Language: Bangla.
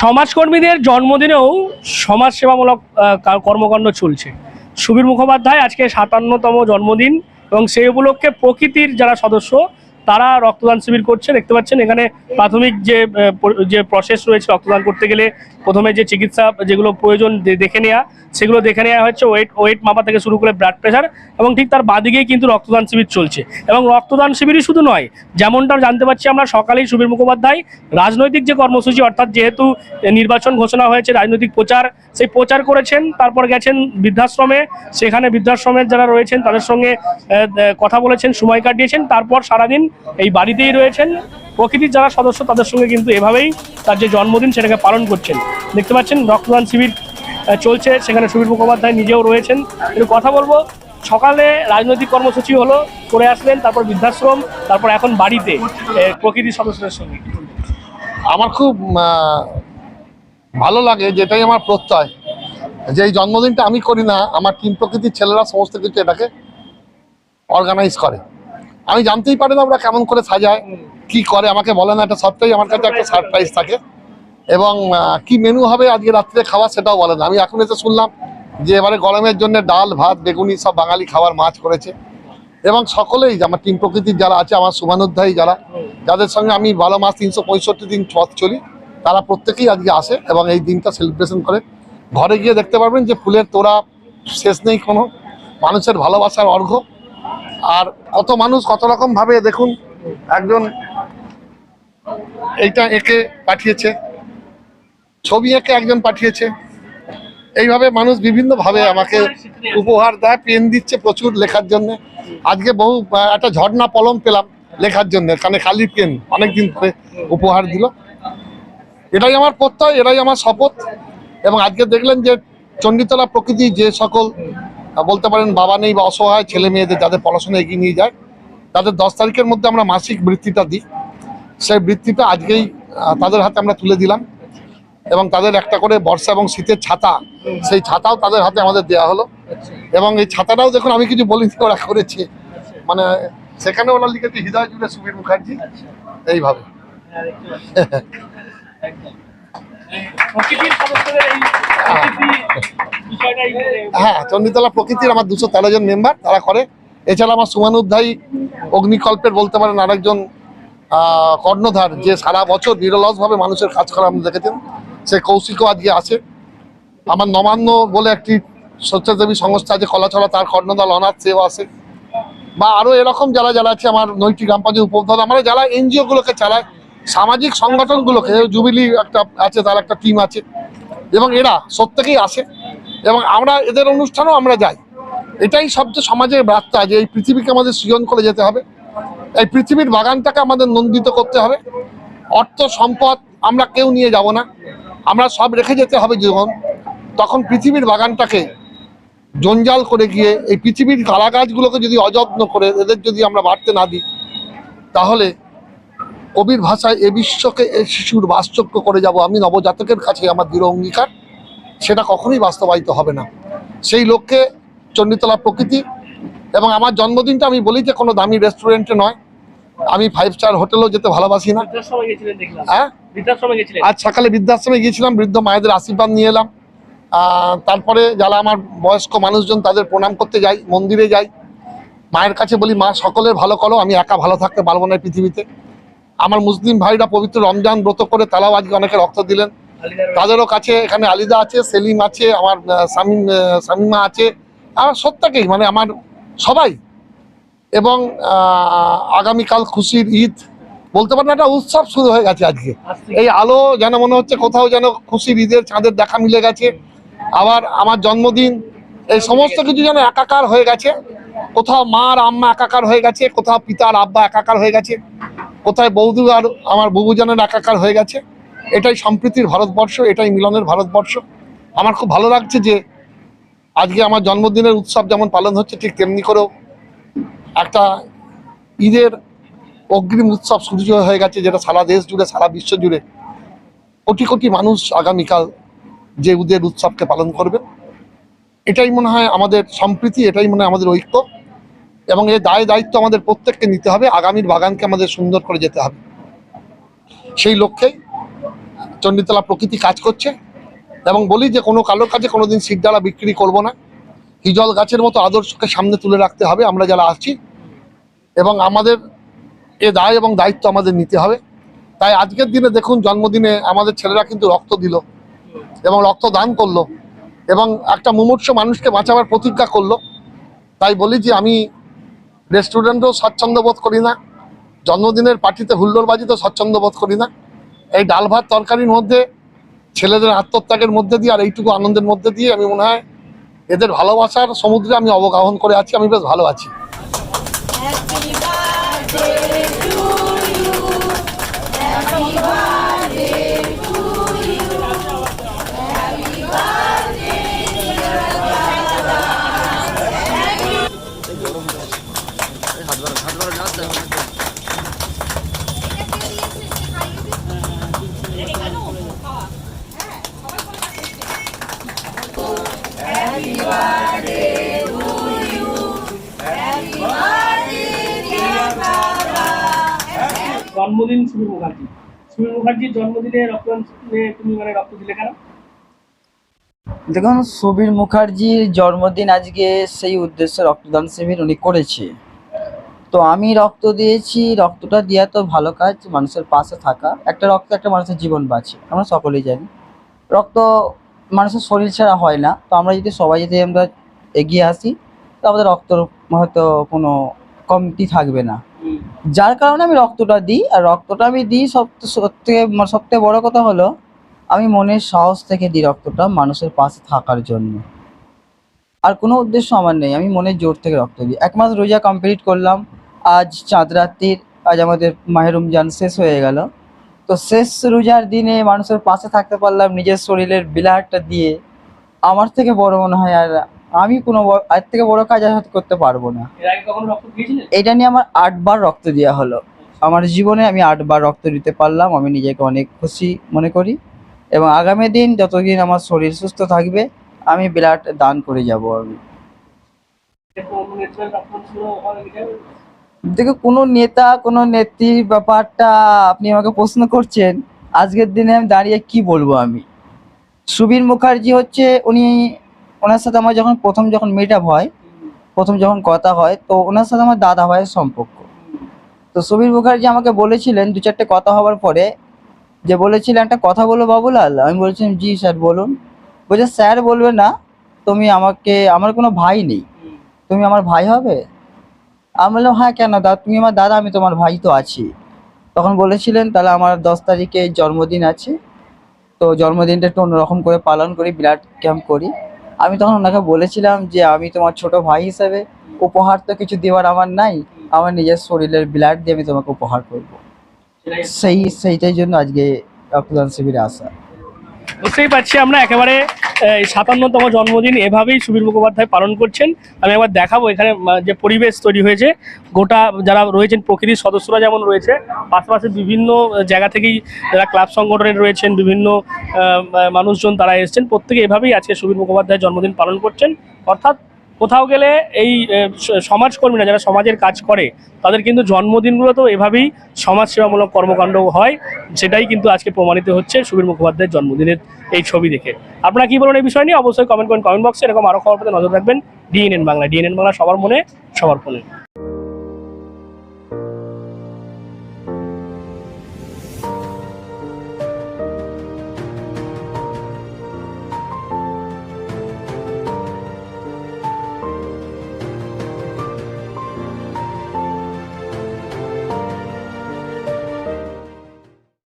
সমাজকর্মীদের জন্মদিনেও সমাজসেবামূলক সেবামূলক কর্মকাণ্ড চলছে। সুবীর মুখোপাধ্যায় আজকে সাতান্নতম জন্মদিন এবং সেই উপলক্ষে প্রকৃতির যারা সদস্য তারা রক্তদান শিবির করছে, দেখতে পাচ্ছেন এখানে প্রাথমিক যে যে প্রসেস রয়েছে রক্তদান করতে গেলে, প্রথমে যে চিকিৎসা যেগুলো প্রয়োজন দেখে নেওয়া সেগুলো দেখে নেওয়া হচ্ছে ওয়েট ওয়েট মাপা থেকে শুরু করে ব্লাড প্রেশার এবং ঠিক তার বাদিকেই কিন্তু রক্তদান শিবির চলছে। এবং রক্তদান শিবিরই শুধু নয়, যেমনটা জানতে পারছি আমরা সকালেই সুবীর মুখোপাধ্যায়, রাজনৈতিক যে কর্মসূচি, অর্থাৎ যেহেতু নির্বাচন ঘোষণা হয়েছে, রাজনৈতিক প্রচার, সেই প্রচার করেছেন, তারপর গেছেন বৃদ্ধাশ্রমে, সেখানে বৃদ্ধাশ্রমের যারা রয়েছেন, তাদের সঙ্গে কথা বলেছেন, সময় কাটিয়েছেন, তারপর সারাদিন এই বাড়িতেই রয়েছেন। প্রকৃতির যারা সদস্য, তাদের সঙ্গে কিন্তু এভাবেই তার যে জন্মদিন, সেটাকে পালন করছেন। দেখতে পাচ্ছেন, রক্তদান শিবির চলছে। সেখানে সুবীর মুখোপাধ্যায় নিজেও রয়েছেন। একটু কথা বলব, সকালে রাজনৈতিক কর্মসূচি হলো, করে আসলেন তারপর বৃদ্ধাশ্রম, তারপর এখন বাড়িতে প্রকৃতির সদস্যদের সঙ্গে। আমার খুব ভালো লাগে, যেটাই আমার প্রত্যয়। যে এই জন্মদিনটা আমি করি না, আমার টিম প্রকৃতির ছেলেরা সমস্ত কিছু এটাকে অর্গানাইজ করে। আমি জানতেই পারি না ওরা কেমন করে সাজায় কি করে আমাকে বলে না এটা সবটাই আমার কাছে একটা সারপ্রাইজ থাকে। এবং কি মেনু হবে আজকে রাত্রে খাওয়া সেটাও বলে না। আমি এখন এসে শুনলাম যে এবারে গরমের জন্য ডাল ভাত বেগুনি সব বাঙালি খাবার মাছ করেছে। এবং সকলেই যে আমার টিম প্রকৃতির যারা আছে আমার শুভানুধ্যায়ী যারা যাদের সঙ্গে আমি ভালো মাস তিনশো পঁয়ষট্টি দিন পথ চলি তারা প্রত্যেকেই আজকে আসে এবং এই দিনটা সেলিব্রেশন করে। ঘরে গিয়ে দেখতে পারবেন যে ফুলের তোড়া শেষ নেই কোনো। মানুষের ভালোবাসার অর্ঘ আর কত মানুষ, কত রকম ভাবে, দেখুন, একজন এইটা এঁকে পাঠিয়েছে, ছবি এঁকে একজন পাঠিয়েছে। এইভাবে মানুষ বিভিন্নভাবে আমাকে উপহার দেয়, পেন দিচ্ছে প্রচুর লেখার জন্য। আজকে বহু একটা ঝর্ণা পলম পেলাম লেখার জন্য কানে খালি পেন, অনেকদিন পরে উপহার দিল। এটাই আমার প্রত্যয়, এটাই আমার শপথ। এবং আজকে দেখলেন যে চণ্ডীতলা প্রকৃতি যে সকল বলতে পারেন বাবা নেই বা অসহায়, ছেলে মেয়েদের যাদের পড়াশোনা এগিয়ে নিয়ে যায়, তাদের দশ তারিখের মধ্যে আমরা মাসিক বৃত্তিটা দিই। সেই বৃত্তিটা আজকেই তাদের হাতে আমরা তুলে দিলাম এবং তাদের একটা করে বর্ষা এবং শীতের ছাতা, সেই ছাতাও তাদের হাতে আমাদের দেওয়া হলো। এবং এই ছাতাটাও দেখুন, আমি কিছু বলিনি, ওরা করেছে। মানে সেখানে ওরা লিখেছে, হৃদয় জুড়ে সুবীর মুখার্জি। এইভাবে। হ্যাঁ চণ্ডীতলা প্রকৃতির আমার দুশো তেরো জন মেম্বার তারা করে। এছাড়া আমার সুমানুধ্যায়ী অগ্নিকল্পের বলতে পারেন আরেকজন কর্ণধার, যে সারা বছর নিরলসভাবে মানুষের কাজ করা আপনি দেখেছেন, সে কৌশিকও আজকে আছে। আমার নবান্ন বলে একটি স্বেচ্ছাসেবী সংস্থা আছে, কলাছড়া, তার কর্ণধার অনাথ, সেও আছে। বা আরও এরকম যারা যারা আছে, আমার নৈতিক গ্রাম পঞ্চায়েত উপপ্রধান, আমরা যারা এনজিও গুলোকে চালায় সামাজিক সংগঠনগুলোকে জুবিলি একটা আছে, তার একটা টিম আছে, এবং এরা প্রত্যেকেই আসে, এবং আমরা এদের অনুষ্ঠানেও আমরা যাই। এটাই সবচেয়ে সমাজের বার্তা যে এই পৃথিবীকে আমাদের সৃজন করে যেতে হবে। এই পৃথিবীর বাগানটাকে আমাদের নন্দিত করতে হবে। অর্থ সম্পদ আমরা কেউ নিয়ে যাব না। আমরা সব রেখে যেতে হবে জীবন তখন পৃথিবীর বাগানটাকে জঞ্জাল করে গিয়ে, এই পৃথিবীর গালা গাছগুলোকে যদি অযত্ন করে, এদের যদি আমরা বাড়তে না দিই, তাহলে কবির ভাষায় এ বিশ্বকে এ শিশুর বাসযোগ্য করে যাব আমি নবজাতকের কাছে আমার দৃঢ় অঙ্গীকার সেটা কখনোই বাস্তবায়িত হবে না। সেই লক্ষ্যে চণ্ডীতলা প্রকৃতি এবং আমার জন্মদিনটা আমি বলি যে কোনো দামি রেস্টুরেন্টে নয় আমি ফাইভ স্টার হোটেলেও যেতে ভালোবাসি না। হ্যাঁ? আজ সকালে বৃদ্ধাশ্রমে গিয়েছিলাম বৃদ্ধ মায়েদের আশীর্বাদ নিয়ে এলাম। তারপরে যারা আমার বয়স্ক মানুষজন তাদের প্রণাম করতে যাই মন্দিরে যাই। মায়ের কাছে বলি মা সকলের ভালো করো আমি একা ভালো থাকতে পারব না পৃথিবীতে। আমার মুসলিম ভাইরা পবিত্র রমজান ব্রত করে তারাও আজকে অনেকে রক্ত দিলেন। তাদেরও কাছে এখানে আলিদা আছে সেলিম আছে আমার আহ, শামীমা আছে। আর প্রত্যেকেই মানে আমার সবাই। এবং আগামীকাল খুশির ঈদ বলতে পারেন একটা উৎসব শুরু হয়ে গেছে আজকে। এই আলো যেন মনে হচ্ছে কোথাও যেন খুশির ঈদের চাঁদের দেখা মিলে গেছে। আবার আমার জন্মদিন এই সমস্ত কিছু যেন একাকার হয়ে গেছে। কোথাও মার আম্মা একাকার হয়ে গেছে কোথাও পিতার আব্বা একাকার হয়ে গেছে। কোথায় বৌদু আর আমার বুবুজানের একাকার হয়ে গেছে, এটাই সম্প্রীতির ভারতবর্ষ, এটাই মিলনের ভারতবর্ষ। আমার খুব ভালো লাগছে যে আজকে আমার জন্মদিনের উৎসব যেমন পালন হচ্ছে, ঠিক তেমনি করেও একটা ঈদের অগ্রিম উৎসব শুরু হয়ে গেছে, যেটা সারা দেশ জুড়ে, সারা বিশ্ব জুড়ে কোটি কোটি মানুষ আগামীকাল যে ঈদের উৎসবকে পালন করবে। এটাই মনে হয় আমাদের সম্প্রীতি, এটাই মনে হয় আমাদের ঐক্য। এবং এই দায় দায়িত্ব আমাদের প্রত্যেককে নিতে হবে, আগামীর বাগানকে আমাদের সুন্দর করে যেতে হবে। সেই লক্ষ্যেই চণ্ডীতলা প্রকৃতি কাজ করছে এবং বলি যে কোনো কালো কাজে কোনো কোনোদিন সিটডালা বিক্রি করব না। হিজল গাছের মতো আদর্শকে সামনে তুলে রাখতে হবে, আমরা যারা আছি। এবং আমাদের এ দায় এবং দায়িত্ব আমাদের নিতে হবে। তাই আজকের দিনে দেখুন, জন্মদিনে আমাদের ছেলেরা কিন্তু রক্ত দিল এবং রক্ত দান করল এবং একটা মুমূর্ষ মানুষকে বাঁচাবার প্রতিজ্ঞা করল। তাই বলি যে আমি রেস্টুরেন্টেও স্বচ্ছন্দ বোধ করি না। জন্মদিনের পার্টিতে হুল্লোড়বাজিতেও স্বচ্ছন্দ বোধ করি না। এই ডাল ভাত তরকারির মধ্যে, ছেলেদের আত্মত্যাগের মধ্যে দিয়ে আর এইটুকু আনন্দের মধ্যে দিয়ে আমি মনে হয় এদের ভালোবাসার সমুদ্রে আমি অবগাহন করে আছি, আমি বেশ ভালো আছি। জন্মদিন সুবীর মুখার্জি। সুবীর মুখার্জির জন্মদিনে রক্তদান তুমি মানে রক্ত দিলে কেন? দেখুন, সুবীর মুখার্জির জন্মদিন আজকে সেই উদ্দেশ্যে রক্তদান শিবির উনি করেছে। তো আমি রক্ত দিয়েছি, রক্তটা দেওয়া তো ভালো কাজ, মানুষের পাশে থাকা। একটা রক্ত একটা মানুষের জীবন বাঁচে, আমরা সকলেই জানি। রক্ত মানুষের শরীর ছাড়া হয় না। তো আমরা যদি সবাই যদি আমরা এগিয়ে আসি তো আমাদের রক্তর হয়তো কোনো কমতি থাকবে না। যার কারণে আমি রক্তটা দিই আর রক্তটা আমি দিই সব সবথেকে সবথেকে বড় কথা হলো আমি মনের সাহস থেকে দিই রক্তটা মানুষের পাশে থাকার জন্য। আর কোনো উদ্দেশ্য আমার নেই আমি মনের জোর থেকে রক্ত দিই। এক মাস রোজা কমপ্লিট করলাম আজ চাঁদ রাত্রির আজ আমাদের মাহের রমজান শেষ হয়ে গেল। তো শেষ রোজার দিনে মানুষের পাশে থাকতে পারলাম নিজের শরীরের বিলাটটা দিয়ে। আমার থেকে বড় মনে হয় আর আমি কোনো এর থেকে বড় কাজ আর করতে পারব না। এটা নিয়ে আমার আটবার রক্ত দেওয়া হলো। আমার জীবনে আমি আটবার রক্ত দিতে পারলাম আমি নিজেকে অনেক খুশি মনে করি এবং আগামী দিন যতদিন আমার শরীর সুস্থ থাকবে আমি বিরাট দান করে যাব আমি। দেখো, কোনো নেতা, কোনো নেত্রীর ব্যাপারটা আপনি আমাকে প্রশ্ন করছেন, আজকের দিনে আমি দাঁড়িয়ে কি বলব আমি? সুবীর মুখার্জি হচ্ছে, উনি ওনার সাথে আমার যখন প্রথম যখন মিট আপ হয়, প্রথম যখন কথা হয়, তো ওনার সাথে আমার দাদা ভাইয়ের সম্পর্ক। তো সুবীর মুখার্জি আমাকে বলেছিলেন, দু চারটে কথা হওয়ার পরে, যে বলেছিলেন, একটা কথা বলো বাবুলাল। আমি বলেছিলাম, জি স্যার, বলুন। বলছে, স্যার বলবে না, তুমি আমাকে, আমার কোনো ভাই নেই। তুমি আমার ভাই হবে? আমি বললাম হ্যাঁ কেন? দাদা তুমি আমার দাদা, আমি তোমার ভাই তো আছি। তখন বলেছিলেন, তাহলে আমার দশ তারিখে জন্মদিন আছে। তো জন্মদিনটা একটু অন্যরকম করে পালন করি ব্লাড ক্যাম্প করি। আমি তখন ওনাকে বলেছিলাম যে, আমি তোমার ছোট ভাই হিসেবে উপহার তো কিছু দেওয়ার আমার নাই। আমার নিজের শরীরের ব্লাড দিয়ে আমি তোমাকে উপহার করব। সেই, সেইটাই জন্য আজকে রক্তদান শিবিরে আসা। বুঝতেই পারছি আমরা একেবারে সাতান্নতম জন্মদিন এভাবেই সুবীর মুখোপাধ্যায় পালন করছেন। আমি একবার দেখাবো এখানে যে পরিবেশ তৈরি হয়েছে। গোটা যারা রয়েছেন, প্রকৃতির সদস্যরা যেমন রয়েছে, পাশাপাশি বিভিন্ন জায়গা থেকেই যারা ক্লাব সংগঠনের রয়েছেন, বিভিন্ন মানুষজন তারা এসছেন। প্রত্যেকে এভাবেই আজকে সুবীর মুখোপাধ্যায় জন্মদিন পালন করছেন। অর্থাৎ কোথাও গেলে এই সমাজকর্মীরা যারা সমাজের কাজ করে, তাদের কিন্তু জন্মদিনগুলো তো এভাবেই সমাজসেবামূলক কর্মকাণ্ড হয়, সেটাই কিন্তু আজকে প্রমাণিত হচ্ছে সুবীর মুখোপাধ্যায়ের জন্মদিনের এই ছবি দেখে। আপনারা কি বলেন এই বিষয় নিয়ে? অবশ্যই কমেন্ট করেন কমেন্ট বক্সে এরকম আরও খবর পেতে নজর রাখবেন। ডিএনএন বাংলা ডিএনএন বাংলা সবার মনে, সবার ফোনে।